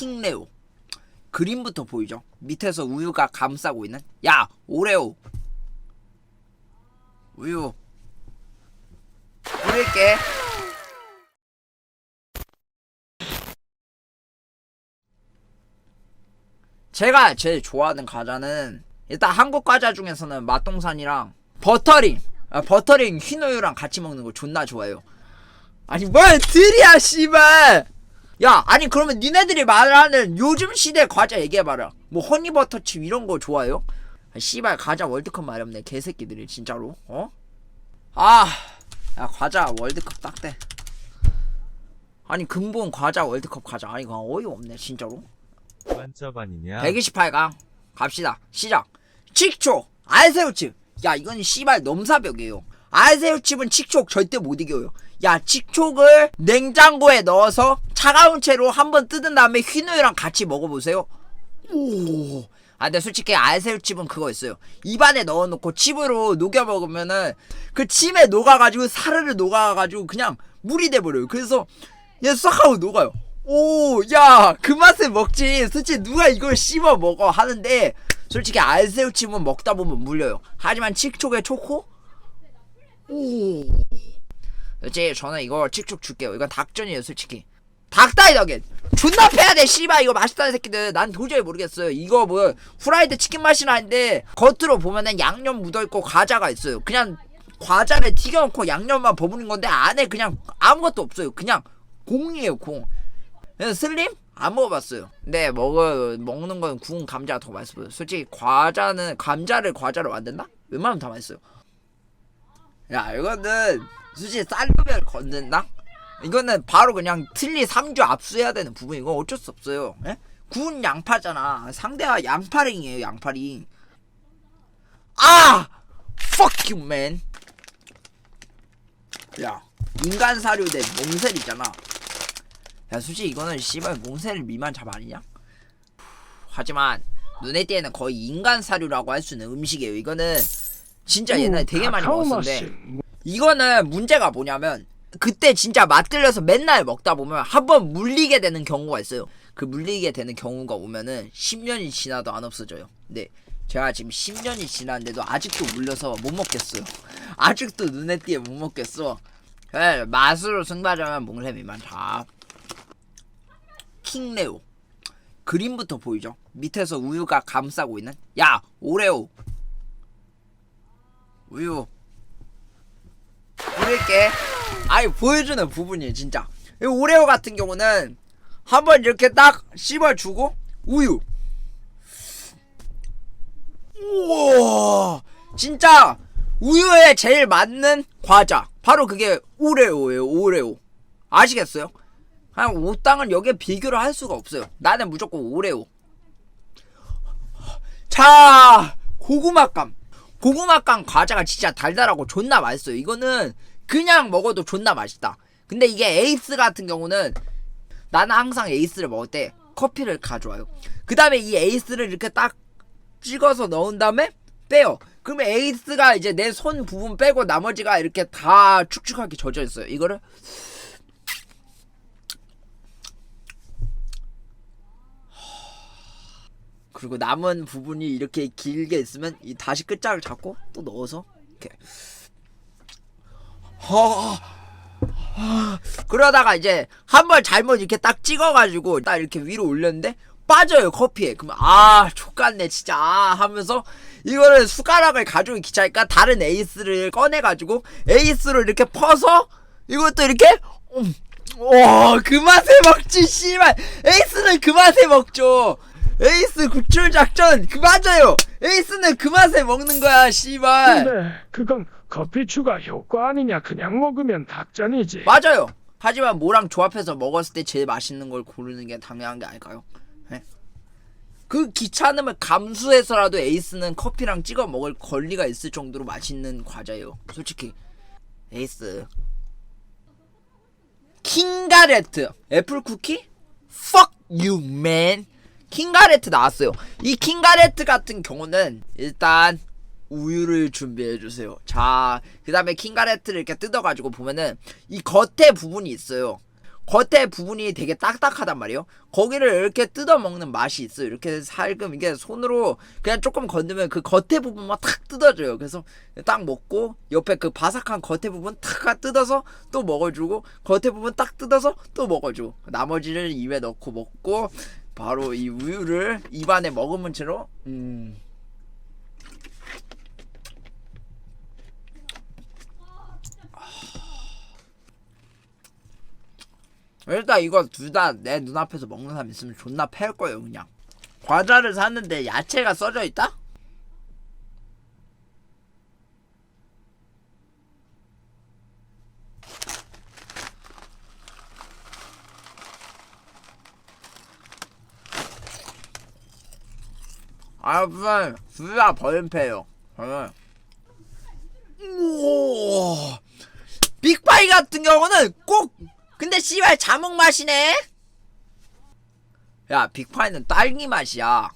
킹레오. 그림부터 보이죠? 밑에서 우유가 감싸고 있는 야 오레오. 우유. 뿌릴게. 제가 제일 좋아하는 과자는 일단 한국 과자 중에서는 맛동산이랑 버터링. 아, 버터링 흰우유랑 같이 먹는 거 존나 좋아해요. 아니 뭘 들이야 씨발 야 아니 그러면 니네들이 말하는 요즘 시대 과자 얘기해봐라. 뭐 허니버터칩 이런 거 좋아해요? 아, 씨발 과자 월드컵 마렵네 개새끼들이 진짜로. 어? 아, 야 과자 월드컵 딱대. 아니 근본 과자 월드컵 과자. 아니 이거 어이없네 진짜로. 만짜반이냐? 128강. 갑시다. 시작. 칙촉 알새우칩. 야 이건 씨발 넘사벽이에요. 알새우칩은 칙촉 절대 못 이겨요 야 칙촉을 냉장고에 넣어서 차가운 채로 한번 뜯은 다음에 흰우유랑 같이 먹어보세요 오. 아 근데 솔직히 알새우칩은 그거 있어요 입안에 넣어놓고 칩으로 녹여 먹으면은 그 침에 녹아가지고 사르르 녹아가지고 그냥 물이 돼버려요 그래서 얘싹 하고 녹아요 오, 야, 그 맛에 먹지. 솔직히 누가 이걸 씹어 먹어 하는데, 솔직히 알새우칩은 먹다 보면 물려요. 하지만 칙촉의 초코? 오. 솔직히 저는 이거 칙촉 줄게요. 이건 닭전이에요, 솔직히. 닭다이 너겟. 존나 패야 돼, 씨발. 이거 맛있다는 새끼들. 난 도저히 모르겠어요. 이거 뭐, 후라이드 치킨 맛이 나는데, 겉으로 보면은 양념 묻어있고 과자가 있어요. 그냥 과자를 튀겨놓고 양념만 버무린 건데, 안에 그냥 아무것도 없어요. 그냥 공이에요, 공. 그래서 슬림? 안 먹어봤어요. 근데 먹어 먹는 건 구운 감자가 더 맛있어 보여요. 솔직히 과자는 감자를 과자로 만든다? 웬만하면 다 맛있어요. 야 이거는 솔직히 쌀로별 건든다? 이거는 바로 그냥 틀리 3주 압수해야 되는 부분이고 어쩔 수 없어요. 예? 구운 양파잖아. 상대가 양파링이에요. 양파링. 아! Fuck you man. 야 인간 사료 대 몽셀이잖아. 야 솔직히 이거는 씨발 몽셀 미만 잡 아니냐? 하지만 눈에 띄에는 거의 인간 사료라고 할 수 있는 음식이에요. 이거는 진짜 옛날에 되게 많이 먹었는데 이거는 문제가 뭐냐면 그때 진짜 맛들려서 맨날 먹다 보면 한 번 물리게 되는 경우가 있어요. 그 물리게 되는 경우가 오면은 10년이 지나도 안 없어져요. 근데 제가 지금 10년이 지났는데도 아직도 물려서 못 먹겠어요. 아직도 눈에 띄에 못 먹겠어. 그래, 맛으로 승부하자면 몽쉘 미만 잡. 킹레오 그림부터 보이죠? 밑에서 우유가 감싸고 있는 야 오레오 우유 뿌릴게 아니 보여주는 부분이에요 진짜 이 오레오 같은 경우는 한번 이렇게 딱 씹어주고 우유 우와 진짜 우유에 제일 맞는 과자 바로 그게 오레오예요 오레오 아시겠어요? 한 오땅은 여기에 비교를 할 수가 없어요. 나는 무조건 오레오. 자, 고구마감. 고구마감 과자가 진짜 달달하고 존나 맛있어요. 이거는 그냥 먹어도 존나 맛있다. 근데 이게 에이스 같은 경우는 나는 항상 에이스를 먹을 때 커피를 가져와요. 그 다음에 이 에이스를 이렇게 딱 찍어서 넣은 다음에 빼요. 그러면 에이스가 이제 내 손 부분 빼고 나머지가 이렇게 다 축축하게 젖어 있어요. 이거를 그리고 남은 부분이 이렇게 길게 있으면 이 다시 끝자를 잡고 또 넣어서 이렇게. 허 그러다가 이제 한 번 잘못 이렇게 딱 찍어가지고 딱 이렇게 위로 올렸는데 빠져요 커피에. 그러면 아 족같네 진짜. 아 하면서 이거를 숟가락을 가지고 귀찮으니까 다른 에이스를 꺼내가지고 에이스로 이렇게 퍼서 이것도 이렇게 음, 와그 맛에 먹지 씨발. 에이스는 그 맛에 먹죠 에이스 구출 작전 그 맞아요. 에이스는 그 맛에 먹는 거야, 씨발. 근데 그건 커피 추가 효과 아니냐 그냥 먹으면 닭전이지 맞아요. 하지만 뭐랑 조합해서 먹었을 때 제일 맛있는 걸 고르는 게 당연한 게 아닐까요? 네? 그 귀찮음을 감수해서라도 에이스는 커피랑 찍어 먹을 권리가 있을 정도로 맛있는 과자예요. 솔직히 에이스 킹가레트 애플 쿠키? Fuck you man. 킹가레트 나왔어요. 이 킹가레트 같은 경우는 일단 우유를 준비해 주세요. 자, 그 다음에 킹가레트를 이렇게 뜯어가지고 보면은 이 겉에 부분이 있어요. 겉에 부분이 되게 딱딱하단 말이에요. 거기를 이렇게 뜯어 먹는 맛이 있어요. 이렇게 살금 이게 손으로 그냥 조금 건드면 그 겉에 부분만 탁 뜯어줘요. 그래서 딱 먹고 옆에 그 바삭한 겉에 부분 탁 뜯어서 또 먹어주고 겉에 부분 딱 뜯어서 또 먹어주고 나머지를 입에 넣고 먹고 바로 이 우유를 입안에 머금은 채로 음. 일단 이거 둘 다 내 눈앞에서 먹는 사람 있으면 존나 패할 거예요 그냥 과자를 샀는데 야채가 써져 있다? 아 무슨 둘다 버림패요 저는 우와 빅바이 같은 경우는 꼭 근데 씨발 자몽 맛이네 야 빅파이는 딸기 맛이야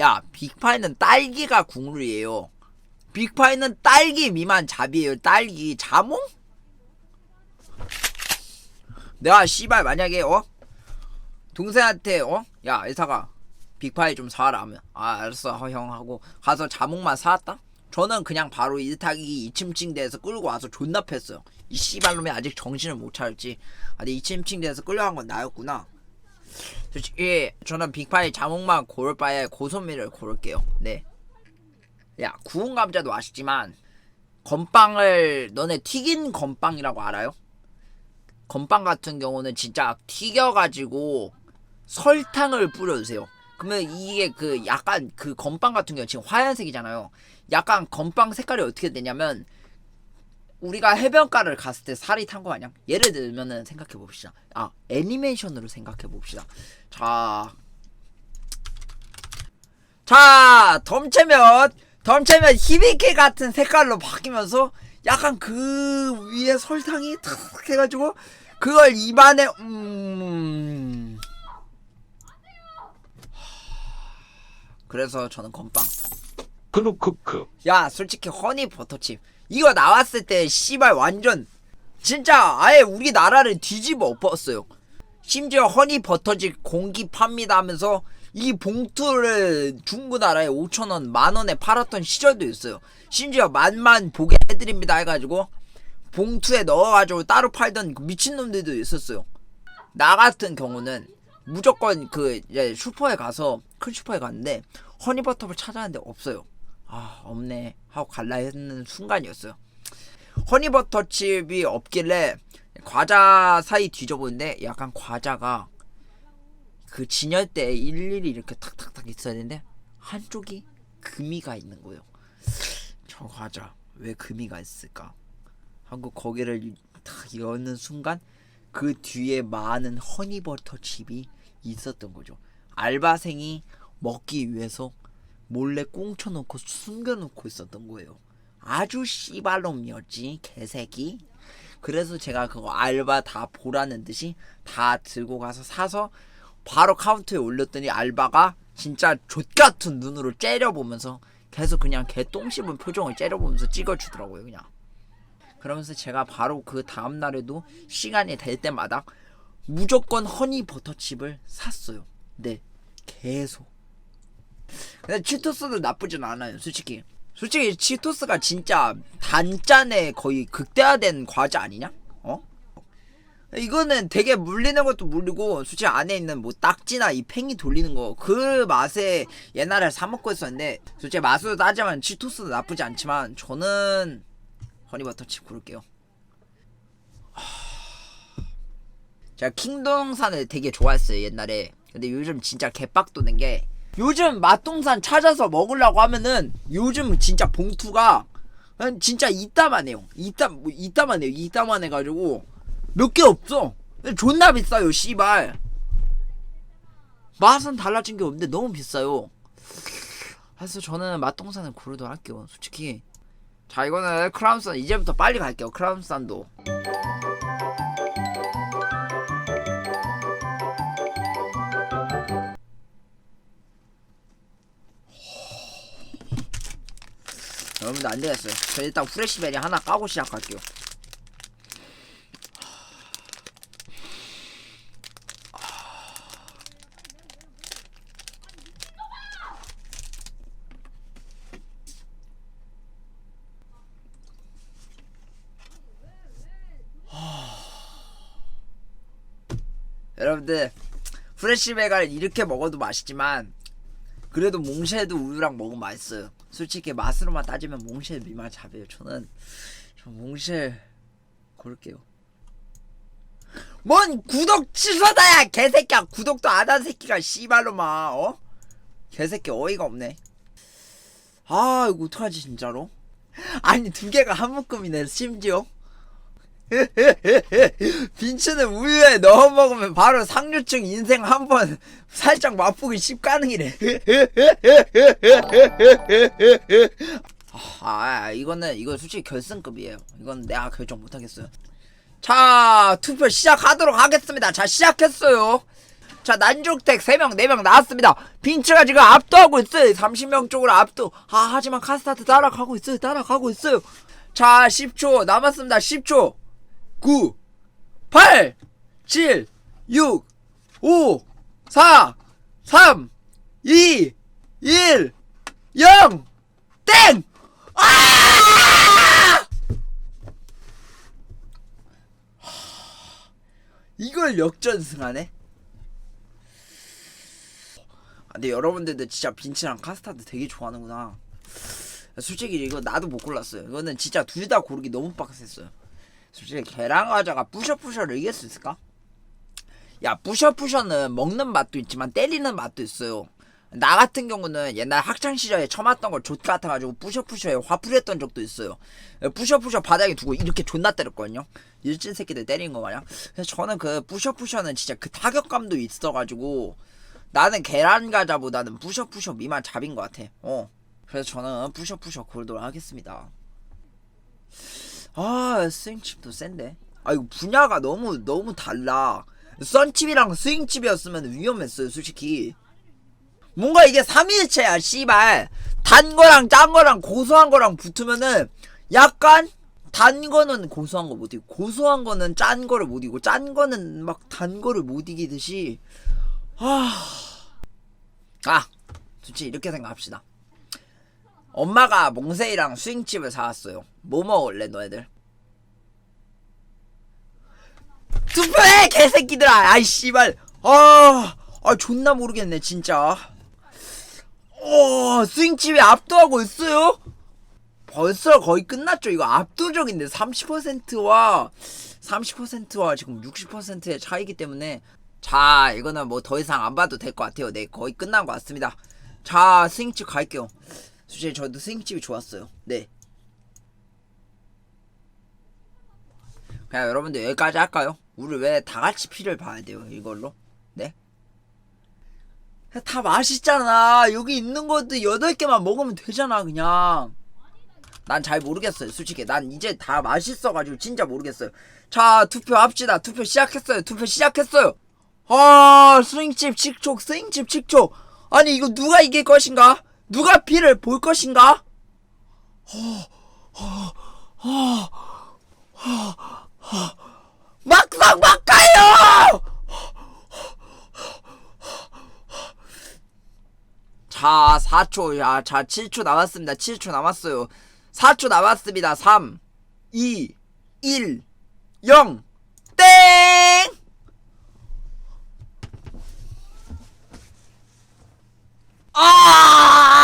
야 빅파이는 딸기가 국룰이에요 빅파이는 딸기 미만 잡이에요 딸기 자몽? 내가 씨발 만약에 어? 동생한테 어? 야 애사가 빅파이 좀 하면 아 알았어 형 하고 가서 자몽만 사왔다? 저는 그냥 바로 일타기 이침침대에서 끌고 와서 존나 팼어요 이 씨발놈이 아직 정신을 못 차렸지 아, 근데 이침침대에서 끌려간 건 나였구나 솔직히 저는 빅파이 자몽만 고를 바에 고소미를 고를게요 네. 야 구운 감자도 맛있지만 건빵을 너네 튀긴 건빵이라고 알아요? 건빵 같은 경우는 진짜 튀겨가지고 설탕을 뿌려주세요. 그러면 이게 그 약간 그 건빵 같은 경우 지금 하얀색이잖아요. 약간 건빵 색깔이 어떻게 되냐면 우리가 해변가를 갔을 때 살이 탄 거 아니야? 예를 들면은 생각해 봅시다. 아 애니메이션으로 생각해 봅시다. 자, 자 덤채면 덤채면 히비키 같은 색깔로 바뀌면서 약간 그 위에 설탕이 탁 해가지고 그걸 입안에 음 그래서 저는 건빵. 크루크크. 야 솔직히 허니 버터칩. 이거 나왔을 때 씨발 완전 진짜 아예 우리나라를 뒤집어 엎었어요. 심지어 허니 버터칩 공기 팝니다 하면서 이 봉투를 중국 나라에 5천 원 만 원에 팔았던 시절도 있어요. 심지어 만만 보게 해드립니다 해가지고 봉투에 넣어가지고 따로 팔던 그 미친 놈들도 있었어요. 나 같은 경우는 무조건 그 슈퍼에 가서 큰 슈퍼에 갔는데 허니버터를 찾았는데 없어요. 아 없네. 하고 갈라 했는 순간이었어요. 허니버터칩이 없길래 과자 사이 뒤져보는데 약간 과자가 그 진열대에 일일이 이렇게 탁탁탁 있어야 되는데 한쪽이 금이가 있는 거예요. 저 과자 왜 금이가 있을까? 하고 거기를 탁 여는 순간 그 뒤에 많은 허니버터 칩이 있었던 거죠 알바생이 먹기 위해서 몰래 꽁쳐놓고 숨겨놓고 있었던 거예요. 아주 씨발놈이었지 개새끼. 그래서 제가 그거 알바 다 보라는 듯이 다 들고 가서 사서 바로 카운터에 올렸더니 알바가 진짜 족같은 눈으로 째려보면서 계속 그냥 개 똥 씹은 표정을 째려보면서 찍어주더라고요 그냥. 그러면서 제가 바로 그 다음날에도 시간이 될 때마다 무조건 허니 버터칩을 샀어요. 네, 계속. 근데 치토스도 나쁘진 않아요, 솔직히. 솔직히 치토스가 진짜 단짠에 거의 극대화된 과자 아니냐? 어? 이거는 되게 물리는 것도 물리고 솔직히 안에 있는 뭐 딱지나 이 팽이 돌리는 거 그 맛에 옛날에 사 먹고 했었는데 솔직히 맛으로 따지면 치토스도 나쁘지 않지만 저는 허니버터칩 고를게요. 제가 킹동산을 되게 좋아했어요 옛날에 근데 요즘 진짜 개빡 도는 게 요즘 맛동산 찾아서 먹으려고 하면은 요즘 진짜 봉투가 한 진짜 이따만 해요. 이따 뭐 이따만 해요. 이따만 해가지고 몇 개 없어. 존나 비싸요 씨발. 맛은 달라진 게 없는데 너무 비싸요. 그래서 저는 맛동산을 고르도록 할게요 솔직히. 자 이거는 크라운산 이제부터 빨리 갈게요 크라운산도 이거 안 되겠어요. 저 일단 후레시베리 하나 까고 시작할게요. 여러분들 후레시베가를 이렇게 먹어도 맛있지만 그래도 몽쉐도 우유랑 먹으면 맛있어요. 솔직히 맛으로만 따지면 몽쉐 미만 잡아요. 저는 저 몽쉐 고를게요. 뭔 구독 취소다야 개새끼야 구독도 안 한 새끼가 씨발로마 어? 개새끼 어이가 없네. 아 이거 어떡하지 진짜로? 아니 두 개가 한 묶음이네 심지어. 빈츠는 우유에 넣어 먹으면 바로 상류층 인생 한 번 살짝 맛보기 십가능이래. 아 이거는 이거 솔직히 결승급이에요. 이건 내가 결정 못 하겠어요. 자 투표 시작하도록 하겠습니다. 자 시작했어요. 자 난족택 3명 4명 나왔습니다. 빈츠가 지금 압도하고 있어요. 30명 쪽으로 압도. 아 하지만 카스타트 따라가고 있어요. 따라가고 있어요. 자 10초 남았습니다. 10초 9 8 7 6 5 4 3 2 1 0 땡! 아! 이걸 역전승하네? 아, 근데 여러분들도 진짜 빈치랑 카스타드 되게 좋아하는구나. 솔직히 이거 나도 못 골랐어요. 이거는 진짜 둘 다 고르기 너무 빡셌어요. 솔직히 계란 과자가 뿌셔뿌셔를 이길 수 있을까? 야 뿌셔뿌셔는 먹는 맛도 있지만 때리는 맛도 있어요. 나 같은 경우는 옛날 학창 시절에 처음 왔던 걸좆 같아가지고 뿌셔뿌셔에 화풀했던 적도 있어요. 뿌셔뿌셔 바닥에 두고 이렇게 존나 때렸거든요. 일진 새끼들 때리는 거 마냥. 그래서 저는 그 뿌셔뿌셔는 진짜 그 타격감도 있어가지고 나는 계란 과자보다는 뿌셔뿌셔 미만 잡인 것 같아. 어. 그래서 저는 뿌셔뿌셔 골도록 하겠습니다. 아 스윙칩도 센데. 아 이거 분야가 너무 너무 달라. 썬칩이랑 스윙칩이었으면 위험했어요 솔직히. 뭔가 이게 3일체야 씨발 단 거랑 짠 거랑 고소한 거랑 붙으면은 약간 단 거는 고소한 거 못 이기고 고소한 거는 짠 거를 못 이기고 짠 거는 막 단 거를 못 이기듯이 아, 아 솔직히 이렇게 생각합시다 엄마가 몽세이랑 스윙칩을 사왔어요 뭐 먹을래 너희들 투표해 개새끼들아 아이 씨발 아, 아 존나 모르겠네 진짜 어 스윙칩이 압도하고 있어요? 벌써 거의 끝났죠. 이거 압도적인데 30%와 30%와 지금 60%의 차이기 때문에 자 이거는 뭐 더 이상 안 봐도 될 것 같아요. 네 거의 끝난 것 같습니다. 자 스윙칩 갈게요. 솔직히 저도 스윙칩이 좋았어요. 네. 그냥 여러분들 여기까지 할까요? 우리 왜 다 같이 피를 봐야 돼요 이걸로? 네? 다 맛있잖아. 여기 있는 것도 8개만 먹으면 되잖아, 그냥. 난 잘 모르겠어요, 솔직히. 난 이제 다 맛있어가지고 진짜 모르겠어요. 자, 투표 합시다. 투표 시작했어요. 투표 시작했어요. 아, 스윙칩 칙촉, 스윙칩 칙촉. 아니, 이거 누가 이길 것인가? 누가 피를 볼 것인가? 막상 막가요! 자, 4초, 야, 자, 7초 남았습니다. 7초 남았어요. 4초 남았습니다. 3, 2, 1, 0, 땡! 아!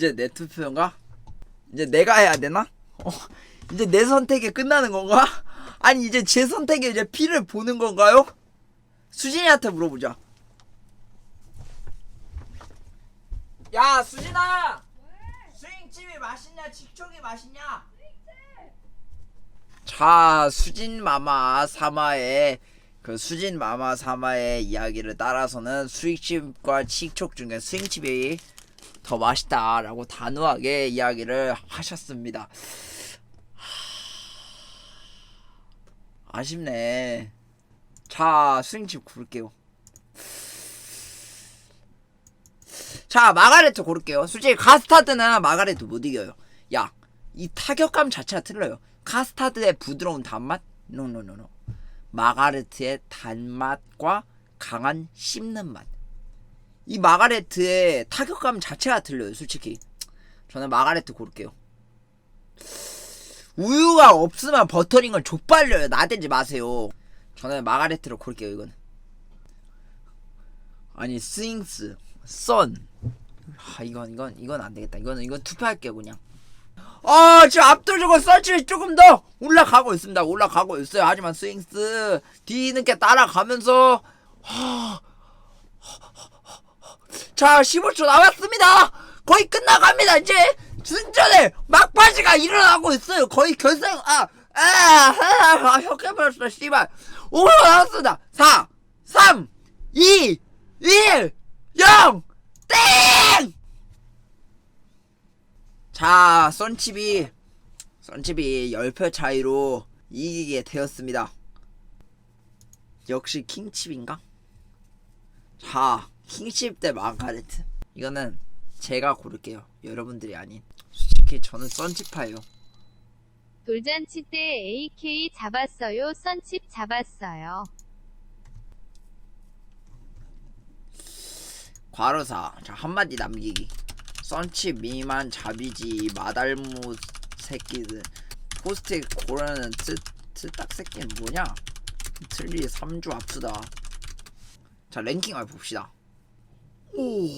이제 내 투표인가? 이제 내가 해야 되나? 어, 이제 내 선택이 끝나는 건가? 아니 이제 제 선택에 이제 피를 보는 건가요? 수진이한테 물어보자. 야 수진아, 스윙칩이 맛있냐, 직촉이 맛있냐? 자 수진 마마 사마의 그 수진 마마 사마의 이야기를 따라서는 스윙칩과 칙촉 중에 스윙칩이 더 맛있다 라고 단호하게 이야기를 하셨습니다. 아쉽네. 자, 스윙칩 고를게요. 자, 마가레트 고를게요. 솔직히 카스타드는 마가레트 못 이겨요. 야, 이 타격감 자체가 틀려요. 카스타드의 부드러운 단맛? 노노노노. 마가레트의 단맛과 강한 씹는 맛. 이 마가레트의 타격감 자체가 틀려요, 솔직히. 저는 마가레트 고를게요. 우유가 없으면 버터링은 족발려요. 나대지 마세요. 저는 마가레트로 고를게요, 이거는. 아니, 스윙스, 선. 아, 이건, 이건, 이건 안 되겠다. 이거는, 이건 투표할게요, 그냥. 아, 지금 압도적으로 서치 조금 더 올라가고 있습니다. 올라가고 있어요. 하지만 스윙스 뒤늦게 따라가면서 자, 15초 남았습니다. 거의 끝나갑니다. 이제 순전에 막바지가 일어나고 있어요. 거의 결승 아, 아, 아, 아, 혁해버렸어, 씨발. 5초 남았습니다. 4, 3, 2, 1, 0, 땡! 자, 썬칩이 썬칩이 10표 차이로 이기게 되었습니다. 역시 킹칩인가? 자, 킹칩 대 마가레트. 이거는 제가 고를게요. 여러분들이 아닌. 솔직히 저는 썬칩파예요. 돌잔치 때 AK 잡았어요. 선칩 잡았어요. 과로사. 자, 한마디 남기기. 썬칩 미만 잡이지 마달무 새끼들. 포스트에 고르는 트, 트딱 새끼는 뭐냐? 틀리 3주 압수다. 자, 랭킹을 봅시다. 오.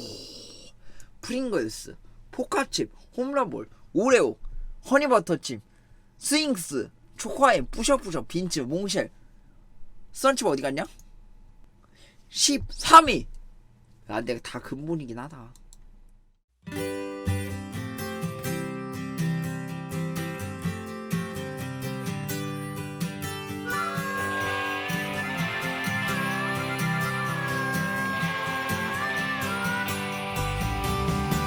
프링글스, 포카칩, 홈런볼, 오레오, 허니버터칩, 스윙스, 초코아임, 뿌셔뿌셔, 빈츠, 몽쉘. 썬칩 어디 갔냐? 13위. 아, 내가 다 근본이긴 하다.